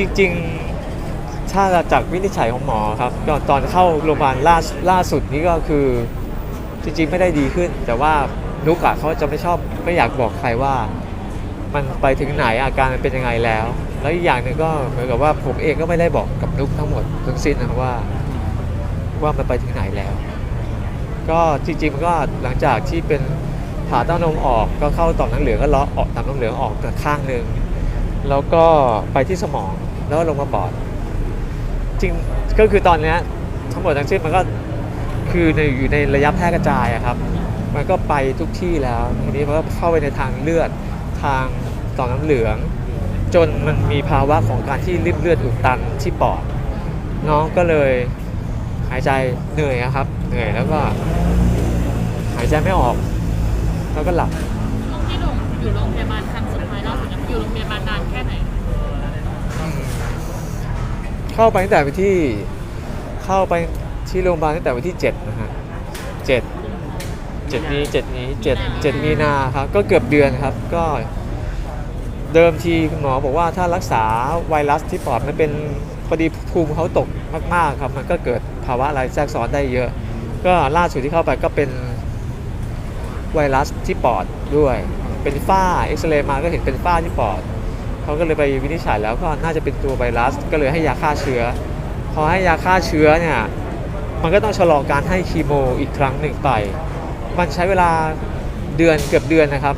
จริงๆ ถ้าจากวินิจฉัยของหมอครับก็ตอนเข้าโรงพยาบาลล่าล่าสุดนี้ก็คือจริงๆ ไม่ได้ดีขึ้น แต่ว่านุกอะเขาจะไม่ชอบไม่อยากบอกใครว่า มันไปถึงไหนอาการมันเป็นยังไงแล้ว แล้วอีกอย่างหนึ่งก็เหมือนกับว่าผมเองก็ไม่ได้บอกกับนุกทั้งหมดทั้งสิ้นนะครับว่า ว่ามันไปถึงไหนแล้ว ก็จริงๆมันก็หลังจากที่เป็นผ่าเต้านมออกก็เข้าต่อมน้ำเหลืองก็เลาะออกต่อมน้ำเหลืองออกข้างหนึ่งแล้วก็ไปที่สมอง แล้วก็ลงมาปอด จริงก็คือตอนเนี้ยทั้งหมดทั้งสิ้นมันก็คือในอยู่ในระยะแพร่กระจายอะครับ มันก็ไปทุกที่แล้วทีนี้มันก็เข้าไปในทางเลือดทางต่อมน้ำเหลือง จนมันมีภาวะของการที่ริบเลือดอุดตันที่ปอด น้องก็เลยหายใจเหนื่อยครับ เหนื่อยแล้วก็หายใจไม่ออก แล้วก็หลับช่วงที่หนูอยู่โรงพยาบาลครั้งสุดท้ายล่าสุดอยู่โรงพยาบาลนานแค่ไหน เข้าไปตั้งแต่วันที่เข้าไปที่โรงพยาบาลตั้งแต่วันที่7นะฮะเจ็ดเจ็ดนี้เจ็ดนี้เจ็ดเจ็ดมีนาครับก็เกือบเดือนครับก็เดิมทีคุณหมอบอกว่าถ้ารักษาไวรัสที่ปอดมันเป็นพอดีภูมิเขาตกมากๆครับ มันก็เกิดภาวะอะไรแทรกซ้อนได้เยอะ ก็ล่าสุดที่เข้าไปก็เป็นไวรัสที่ปอดด้วย เป็นฝ้าเอ็กซเรย์มาก็เห็นเป็นฝ้าที่ปอด เขาก็เลยไปวินิจฉัยแล้วก็น่าจะเป็นตัวไวรัส ก็เลยให้ยาฆ่าเชื้อ พอให้ยาฆ่าเชื้อเนี่ยมันก็ต้องชะลอการให้คีโมอีกครั้งหนึ่งไป มันใช้เวลาเดือนเกือบเดือนนะครับ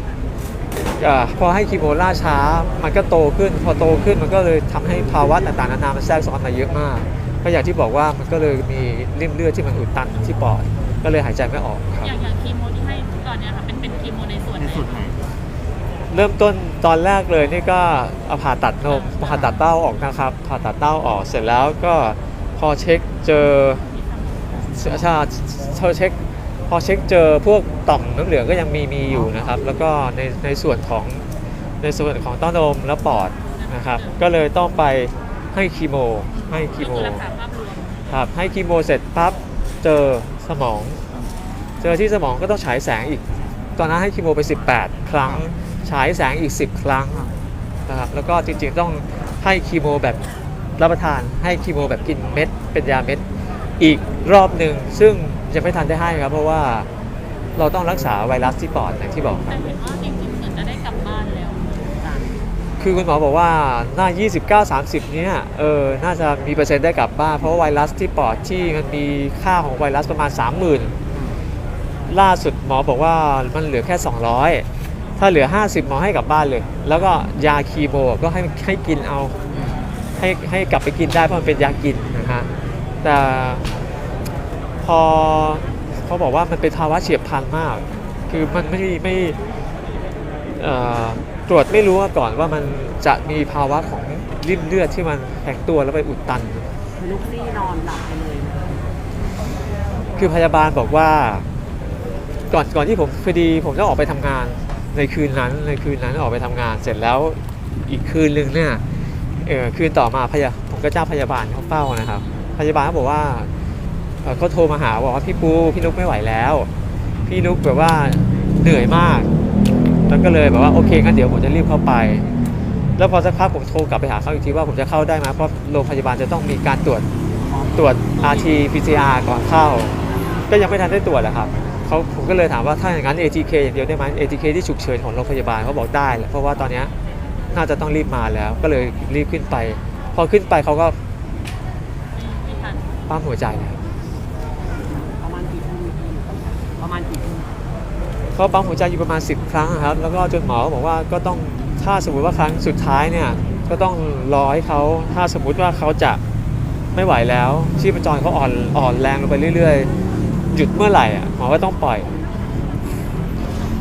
อาพอให้คีโมล่าช้า มันก็โตขึ้น พอโตขึ้นมันก็เลยทำให้ภาวะต่างๆนานามันแทรกซ้อนมาเยอะมากก็อย่างที่บอกว่ามันก็เลยมีริ่มเลือดที่มันอุดตันที่ปอด ก็เลยหายใจไม่ออกครับ อย่างอย่างคีโมที่ให้ตอนเนี้ยค่ะเป็นเป็นคีโมในส่วนในไหนสุดไหน เริ่มต้นตอนแรกเลยนี่ก็เอาผ่าตัดนมผ่าตัดเต้าออกนะครับ ผ่าตัดเต้าออกเสร็จแล้วก็พอเช็คเจอใช่ใช่เช็คพอเช็คเจอพวกต่อมน้ำเหลืองก็ยังมีมีอยู่นะครับ แล้วก็ในในส่วนของในส่วนของเต้านมและปอดนะครับ ก็เลยต้องไปให้คีโมให้คีก็โมคือรักษาภาพรวมครับให้คีโมเสร็จปั๊บเจอสมอง เจอที่สมองก็ต้องฉายแสงอีก ตอนนั้นให้คีโมไป 18 ครั้ง ฉายแสงอีก 10 ครั้งนะครับแล้วก็จริงๆต้องให้คีโมแบบรับประทานให้คีโมแบบกินเม็ด เป็นยาเม็ดอีกรอบหนึ่งซึ่งยังไม่ทันได้ให้ครับ เพราะว่าเราต้องรักษาไวรัสที่ปอดอย่างที่บอกคแต่รับเห็นว่าจริงๆเหมือนจะได้กลับบ้านแล้วคือคุณหมอบอกว่าหน้า 29 30 เนี่ยเออน่าจะมีเปอร์เซ็นต์ได้กลับบ้าน เพราะว่าไวรัสที่ปอดที่มันมีค่าของไวรัสประมาณ 30,000 ล่าสุดหมอบอกว่ามันเหลือแค่ 200 ถ้าเหลือ 50หมอให้กลับบ้านเลย แล้วก็ยาคีโมก็ให้ให้กินเอาให้ให้กลับไปกินได้เพราะมันเป็นยากินนะฮะแต่พอเขาบอกว่ามันเป็นภาวะเฉียบพลันมาก คือมันไม่ไม่เอ่อตรวจไม่รู้มาก่อนว่ามันจะมีภาวะของริ่มเลือดที่มันแข็งตัวแล้วไปอุดตันลูกซี่นอนหลับไปเลย คือพยาบาลบอกว่า ก่อนก่อนที่ผมพอดีผมต้องออกไปทำงาน ในคืนนั้นในคืนนั้นออกไปทำงานเสร็จแล้วอีกคืนหนึ่งเนี่ยเออคืนต่อมาพยาผมก็เจ้าพยาบาลเขาเฝ้านะครับ พยาบาลเขาบอกว่าเขาโทรมาหาบอกว่าพี่ปูพี่นุ๊กไม่ไหวแล้ว พี่นุ๊กแบบว่าเหนื่อยมาก แล้วก็เลยแบบว่าโอเคงั้นเดี๋ยวผมจะรีบเข้าไป แล้วพอสักพักผมโทรกลับไปหาเขาอีกทีว่าผมจะเข้าได้ไหมเพราะโรงพยาบาลจะต้องมีการตรวจตรวจ RT PCR ก่อนเข้า ก็ยังไม่ทันได้ตรวจแหละครับ เขาผมก็เลยถามว่าถ้าอย่างนั้น ATK อย่างเดียวได้ไหม ATK ที่ฉุกเฉินของโรงพยาบาลเขาบอกได้แหละเพราะว่าตอนเนี้ยน่าจะต้องรีบมาแล้ว ก็เลยรีบขึ้นไป พอขึ้นไปเขาก็ไม่ทันปั๊มหัวใจเลยประมาณกี่ทุ่มพี่ประมาณกี่ทุ่มเขาปั๊มหัวใจอยู่ประมาณ 10 ครั้งครับ แล้วก็จนหมอก็บอกว่าก็ต้องถ้าสมมติว่าครั้งสุดท้ายเนี่ยก็ต้องรอให้เขาถ้าสมมุติว่าเขาจะไม่ไหวแล้วชีพจรเขาอ่อนอ่อนแรงลงไปเรื่อย ๆ หยุดเมื่อไหร่อะหมอก็ต้องปล่อย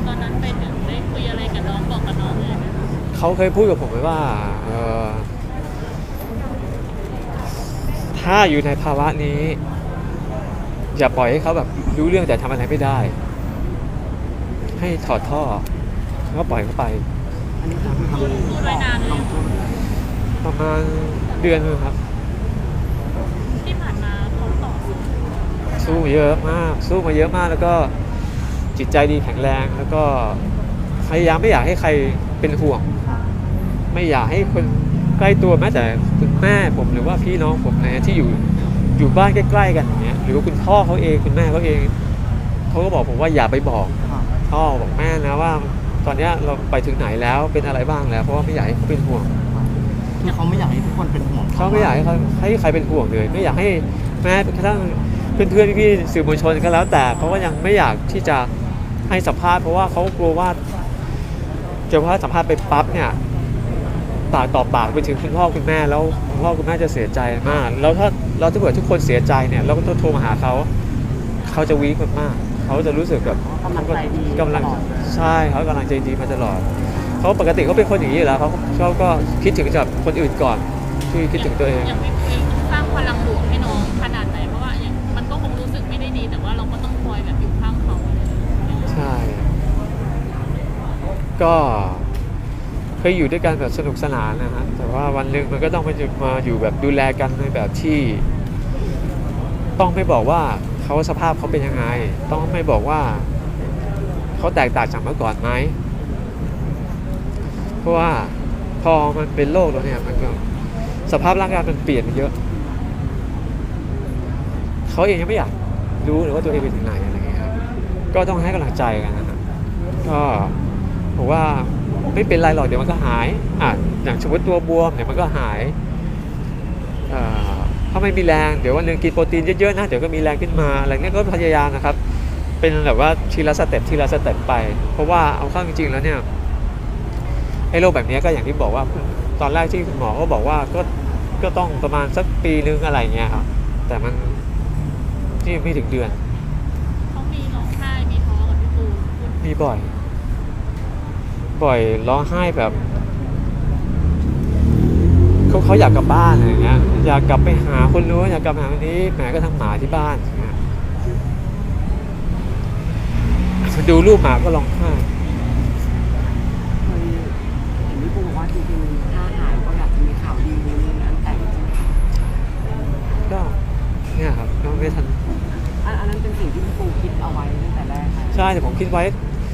ตอนนั้นไปถึงได้คุยอะไรกับน้องบอกกับน้องเลยไหมคะเขาเคยพูดกับผมไว้ว่าเอ่อถ้าอยู่ในภาวะนี้ อย่าปล่อยให้เขาแบบรู้เรื่องแต่ทำอะไรไม่ได้ ให้ถอดท่อแล้วก็ปล่อยเขาไป อันนี้คือพูดพูดไว้นานเลยประมาณเดือนหนึงครับ ที่ผ่านมาเขาต่อสู้ สู้มาเยอะมาก สู้มาเยอะมากแล้วก็จิตใจดีแข็งแรงแล้วก็พยายามไม่อยากให้ใครเป็นห่วง ไม่อยากให้คนใกล้ตัวแม้แต่คุณแม่ผมหรือว่าพี่น้องผมนะที่อยู่อยู่บ้านใกล้ ๆ กันอย่างเงี้ยหรือว่าคุณพ่อเขาเองคุณแม่เขาเองเขาก็บอกผมว่าอย่าไปบอกค่ะพ่อบอกแม่นะว่า ตอนเนี้ยเราไปถึงไหนแล้วเป็นอะไรบ้างแล้ว เพราะว่าไม่อยากให้เขาเป็นห่วงคือเขาไม่อยากให้ทุกคนเป็นห่วงเขาไม่อยากให้เขาให้ใครเป็นห่วงเลย ไม่อยากให้แม้กระทั่ง เพื่อนๆพี่ๆสื่อมวลชนก็แล้วแต่เขาก็ยังไม่อยากที่จะให้สัมภาษณ์เพราะว่าเขากลัวว่าจะว่าสัมภาษณ์ไปปั๊บเนี่ยปากต่อปากไปถึงคุณพ่อคุณแม่แล้วคุณพ่อคุณแม่จะเสียใจมาก แล้วถ้าเราถ้าเกิดทุกคนเสียใจเนี่ยเราก็ต้องโทรมาหาเขาเขาจะวีคมากๆเขาจะรู้สึกแบบกำลังใจดีกำลังตลอดใช่เขากำลังใจดีมาตลอดเขาปกติเขาเป็นคนอย่างนี้อยู่แล้วเขาเขาก็คิดถึงจากคนอื่นก่อนที่คิดถึงตัวเองอย่างพี่พีสร้างพลังบวก ก็เคยอยู่ด้วยกันแบบสนุกสนานนะฮะแต่ว่าวันหนึ่งมันก็ต้องมาอยู่มาอยู่แบบดูแลกันในแบบที่ ต้องไม่บอกว่าเขาสภาพเขาเป็นยังไง ต้องไม่บอกว่าเขาแตกต่างจากเมื่อก่อนไหมเพราะว่าพอมันเป็นโรคแล้วเนี่ยมันก็สภาพร่างกายมันเปลี่ยนเยอะเขาเองยังไม่อยากรู้หรือว่าตัวเองไปถึงไหนอะไรเงี้ยครับก็ต้องให้กำลังใจกันนะครับก็ ผมว่าไม่เป็นไรหรอกเดี๋ยวมันก็หายอะอย่างสมมติตัวบวมเดี๋ยวมันก็หายเอ่อถ้าไม่มีแรงเดี๋ยววันหนึ่งกินโปรตีนเยอะๆนะเดี๋ยวก็มีแรงขึ้นมาอะไรเงี้ยก็พยายามนะครับ เป็นแบบว่าทีละสเต็ปทีละสเต็ปไป เพราะว่าเอาเข้าจริงๆแล้วเนี่ยไอ้โรคแบบเนี้ยก็อย่างที่บอกว่าตอนแรกที่คุณหมอก็บอกว่าก็ก็ต้องประมาณสักปีนึงอะไรเงี้ยครับแต่มันนี่ไม่ถึงเดือนเขามีร้องไห้มีท้อกับพี่ปูมีบ่อย บ่อยร้องไห้แบบเขาเขาอยากกลับบ้านอะไรอย่างเงี้ยอยากกลับไปหาคนนู้นอยากกลับไปหาคนนี้แหมก็ทำหมาที่บ้านอย่างเงี้ยดูรูปหมาก็ร้องไห้เคยเห็นพี่ปูบอกว่าจริงๆถ้าหายก็อยากจะมีข่าวดีในงานแต่งใช่ไหมคะก็เนี่ยครับก็ไม่ทันอันอันนั้นเป็นสิ่งที่พี่ปูคิดเอาไว้ตั้งแต่แรกค่ะใช่แต่ผมคิดไว้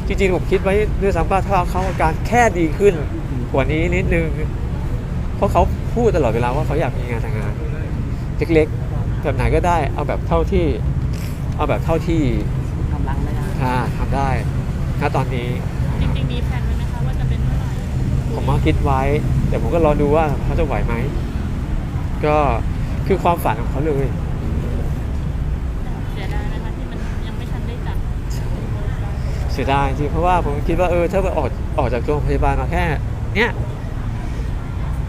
จริงๆผมคิดไว้ด้วยซ้ำว่าถ้าเขาอาการแค่ดีขึ้นกว่านี้นิดนึงเพราะเขาพูดตลอดเวลาว่าเขาอยากมีงานแต่งงานเล็กๆแบบไหนก็ได้ เอาแบบเท่าที่ เอาแบบเท่าที่กำลังได้อ่าทำได้ณตอนนี้จริงๆมีแผนไว้ไหมคะว่าจะเป็นเมื่อไหร่ผมก็คิดไว้ แต่ผมก็รอดูว่าเขาจะไหวไหมก็คือความฝันของเขาเลยดายนะคะที่มันยังไม่ทันได้จัด เสียดายจริงเพราะว่าผมคิดว่าเออถ้าออกออกจากโรงพยาบาลมาแค่ เนี้ย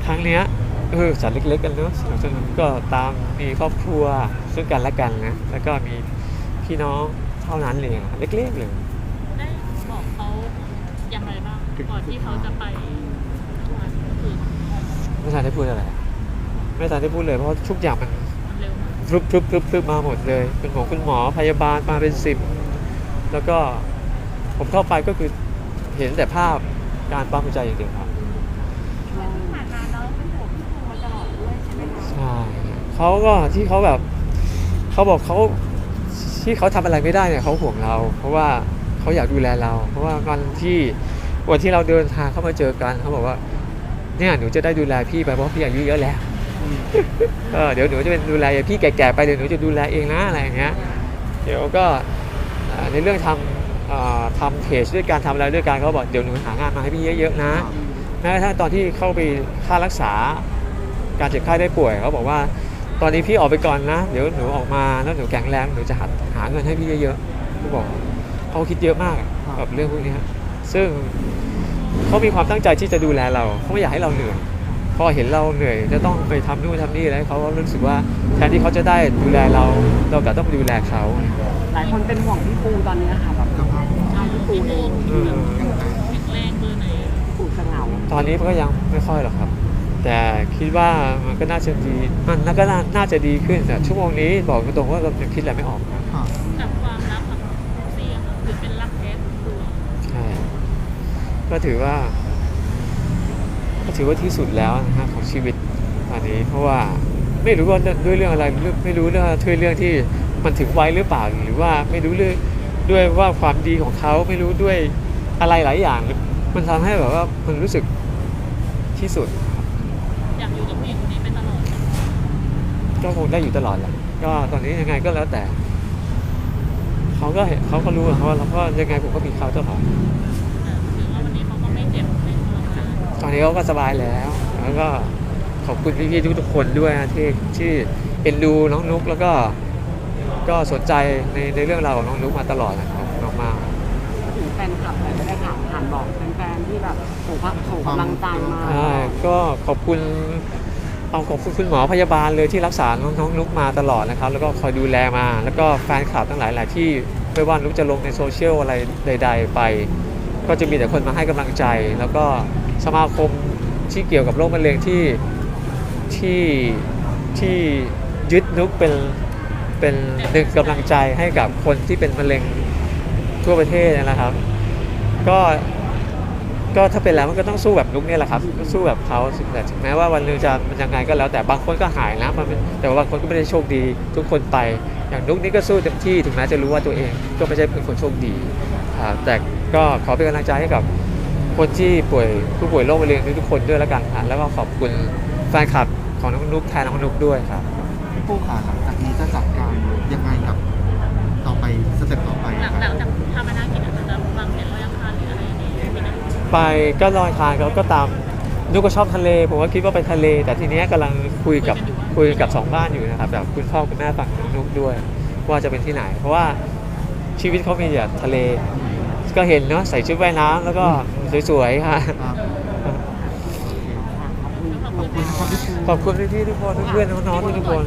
ครั้งเนี้ยเออจัดเล็กๆกันเนอะสนุกสนุกก็ตามมีครอบครัวซึ่งกันและกันนะแล้วก็มีพี่น้องเท่านั้นเลยอะเล็กๆเลยได้บอกเขาอย่างไรบ้างก่อนที่เขาจะไปวันคือไม่ทันได้พูดอะไรไม่ทันได้พูดเลยเพราะทุกอย่างมันมันเร็วมากพรึบพรึบพรึบพรึบมาหมดเลยเป็นของคุณหมอพยาบาลมาเป็นสิบแล้วก็ ผมเข้าไปก็คือเห็นแต่ภาพการปั๊มหัวใจอย่างเดียวครับช่วงผ่านมาเราเป็นห่วงพี่ปูมาตลอดด้วยใช่ไหมคะใช่เขาก็ที่เขาแบบเขาบอกเขาที่เขาทำอะไรไม่ได้เนี่ยเขาห่วงเรา เพราะว่าเขาอยากดูแลเรา เพราะว่าวันที่วันที่เราเดินทางเข้ามาเจอกันเขาบอกว่าเนี่ยหนูจะได้ดูแลพี่ไปเพราะพี่อายุเยอะแล้วเออเดี๋ยวหนูจะเป็นดูแลอย่างพี่แก่ๆไปเดี๋ยวหนูจะดูแลเองนะอะไรอย่างเงี้ยเดี๋ยวก็อ่าในเรื่องทำอ่า ทำเพจด้วยการทำอะไรด้วยกันเขาบอกเดี๋ยวหนูหางานมาให้พี่เยอะๆนะแม้กระทั่งตอนที่เข้าไปค่ารักษาการเจ็บไข้ได้ป่วยเขาบอกว่าตอนนี้พี่ออกไปก่อนนะ เดี๋ยวหนูออกมาแล้วหนูแข็งแรงหนูจะหาหาเงินให้พี่เยอะๆเขาบอกเขาคิดเยอะมากกับเรื่องพวกนี้ซึ่งเขามีความตั้งใจที่จะดูแลเราเขาไม่อยากให้เราเหนื่อยพอเห็นเราเหนื่อยจะต้องไปทำนู่นทำนี่แล้วเขาก็รู้สึกว่าแทนที่เขาจะได้ดูแลเราเรากลับต้องดูแลเขาหลายคนเป็นห่วงพี่ปูตอนนี้ค่ะแบบใช่พี่ ปูพี่เอปูงเออแข็งแรงเบอร์ไหนพี่ปูจะเหงาตอนนี้มันก็ยังไม่ค่อยหรอกครับ แต่คิดว่ามันก็น่าจะดีมันน่าก็น่าน่าจะดีขึ้นแต่ชั่วโมงนี้บอกตรงๆว่าเรายังคิดอะไรไม่ออกครับกับความรักของเซียค่ะถือเป็นรักแท้ตัวใช่ก็ถือว่า ก็ถือว่าที่สุดแล้วนะฮะของชีวิตอันนี้เพราะว่าไม่รู้ว่าด้วยเรื่องอะไรไม่ไม่รู้เรื่องด้วยเรื่องที่มันถึงไว้หรือเปล่าหรือว่าไม่รู้เรื่อง ด้วยว่าความดีของเขาไม่รู้ด้วยอะไรหลายอย่าง มันทำให้แบบว่ามันรู้สึกที่สุดครับอยากอยู่กับผู้หญิงคนนี้ไปตลอดก็คงได้อยู่ตลอดแหละก็ตอนนี้ยังไงก็แล้วแต่เขาก็เห็นเขาก็รู้ของเขาแล้วก็ยังไงผมก็มีเขาตลอดอ่าถือว่าวันนี้เขาก็ไม่เจ็บไม่ทรมานตอนนี้เขาก็สบายแล้ว แล้วก็ขอบคุณพี่ๆทุกๆคนด้วยนะที่ที่เอ็นดูน้องนุ๊กแล้วก็ ก็สนใจในในเรื่องราวของน้องนุ๊กมาตลอดนะครับมากถึงแฟนคลับเลยไม่ได้ถามผ่านบอกแฟนๆที่แบบส่งพักส่งกำลังใจมาๆใช่ก็ขอบคุณเอาขอบคุณคุณหมอพยาบาลเลยที่รักษาน้องน้องนุ๊กมาตลอดนะครับ แล้วก็คอยดูแลมา แล้วก็แฟนคลับทั้งหลายหลายที่ไม่ว่านุ๊กจะลงในโซเชียลอะไรใด ๆ ไป ก็จะมีแต่คนมาให้กำลังใจ แล้วก็สมาคมที่เกี่ยวกับโรคมะเร็งที่ที่ที่ยึดนุกเป็น เป็นหนึ่งกำลังใจให้กับคนที่เป็นมะเร็งทั่วประเทศนะครับ ก็ก็ถ้าเป็นแล้วมันก็ต้องสู้แบบนุกเนี่ยแหละครับสู้แบบเขาแต่ถึงแม้ว่าวันนึงจะมันยังไงก็แล้วแต่บางคนก็หายนะมันแต่ว่าบางคนก็ไม่ได้โชคดี ทุกคนไปอย่างนุกนี่ก็สู้เต็มที่ถึงแม้จะรู้ว่าตัวเองก็ไม่ใช่เป็นคนโชคดีแต่ก็ขอเป็นกำลังใจให้กับคนที่ป่วยผู้ป่วยโรคมะเร็งทุกคนด้วยแล้วกันค่ะแล้วก็ขอบคุณแฟนคลับของน้องนุ๊กแทนน้องนุ๊กด้วยครับ ปูขาหลังจากนี้จะจัดการยังไงกับต่อไปสเต็ปต่อไปหลังคหลัรับงจากทำอนากิจอาจจะวางแผนลอยอังคารหรืออะไรอย่างเงี้ยไม่ได้ไปก็ลอยทางก็ก็ตามนุ๊กก็ชอบทะเลผมก็คิดว่าไปทะเล แต่ทีเนี้ยกำลังคุยกับคุยกับสองบ้านอยู่นะครับแบบคุณพ่อคุณแม่ฝั่งน้องนุ๊กด้วย ว่าจะเป็นที่ไหน เพราะว่าชีวิตเขามีแต่ทะเล ก็เห็นเนาะใส่ชุดว่ายน้ำแล้วก็สวยๆค่ะครับขอบคุณขอบคุณครับพี่ปู ขอบคุณพี่ๆทุกคนเพื่อนๆน้องๆทุกคน